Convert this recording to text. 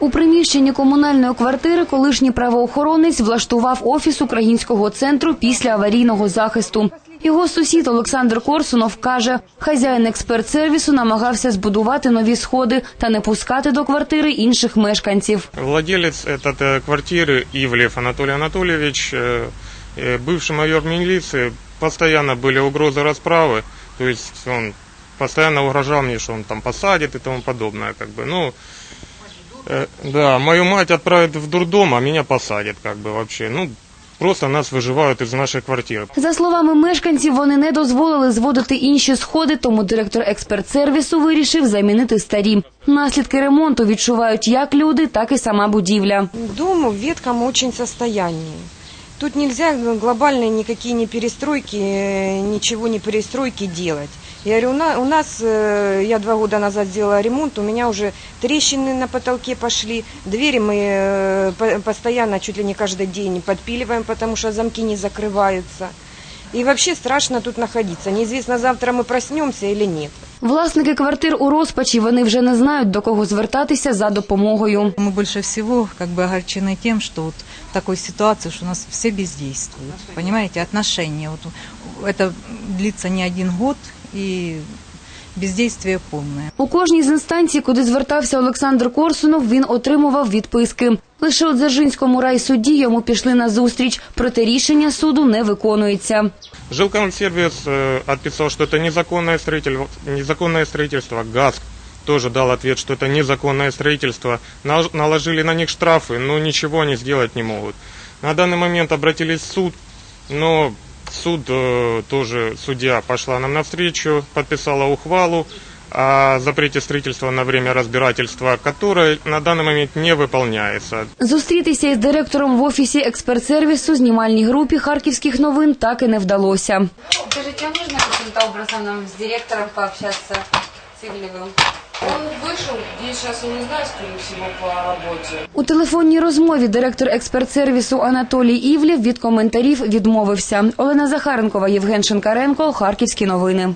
У приміщенні комунальної квартири колишній правоохоронець влаштував офіс українського центру після аварійного захисту. Його сусід Олександр Корсунов каже, хазяїн експерт-сервісу намагався збудувати нові сходи та не пускати до квартири інших мешканців. Владелец этой э, квартиры Ивлев Анатолий Анатольевич, э, э, бывший майор милиции, постоянно были угрозы расправы, то есть он постоянно угрожал мне, что он там посадит и тому подобное, как бы, ну, э, да, мою мать отправят в дурдом, а меня посадят, как бы, вообще, ну, просто нас выживают из нашей квартиры. За словами мешканців, вони не дозволили зводити інші сходи, тому директор експерт-сервісу вирішив замінити старі. Наслідки ремонту відчувають як люди, так і сама будівля. Дом в ветхом очень состоянии. Тут нельзя глобальные никакие не перестройки, э, ничего не перестройки делать. Я говорю, у на- у нас, э, я два года назад сделала ремонт, у меня уже трещины на потолке пошли, двери мы э, по- постоянно, чуть ли не каждый день подпиливаем, потому что замки не закрываются. И вообще страшно тут находиться. Неизвестно, завтра мы проснемся или нет. Власники квартир у розпачі вони вже не знають до кого звертатися за допомогою. Мы больше всего как бы огорчены тем, что вот в такой ситуации, что у нас все бездействуют. Понимаете, отношения. Вот это длится не один год и бездействие полное. У кожній з інстанцій, куди звертався Олександр Корсунов, він отримував відписки. Лише у Дзержинському райсуді йому пішли на зустріч, проте рішення суду не виконується. Жилкомсервис э, отписал, что это незаконное строительство, незаконное строительство. ГАСК тоже дал ответ, что это незаконное строительство. Нал- Наложили на них штрафы, но ничего они сделать не могут. На данный момент обратились в суд, но суд э, тоже, судья пошла нам навстречу, подписала ухвалу о запрете строительства на время разбирательства, которое на данный момент не выполняется. Зустрітися із директором в офісі експерт-сервісу знімальній групі харківських новин так і не вдалося. Скажите, а можно каким-то образом нам с директором пообщаться с Ивлевым? Он вышел, он не знает, скорее по работе. У телефонній розмові директор експерт-сервісу Анатолій Івлів від коментарів відмовився. Олена Захаренкова, Євген Шинкаренко, Харківські новини.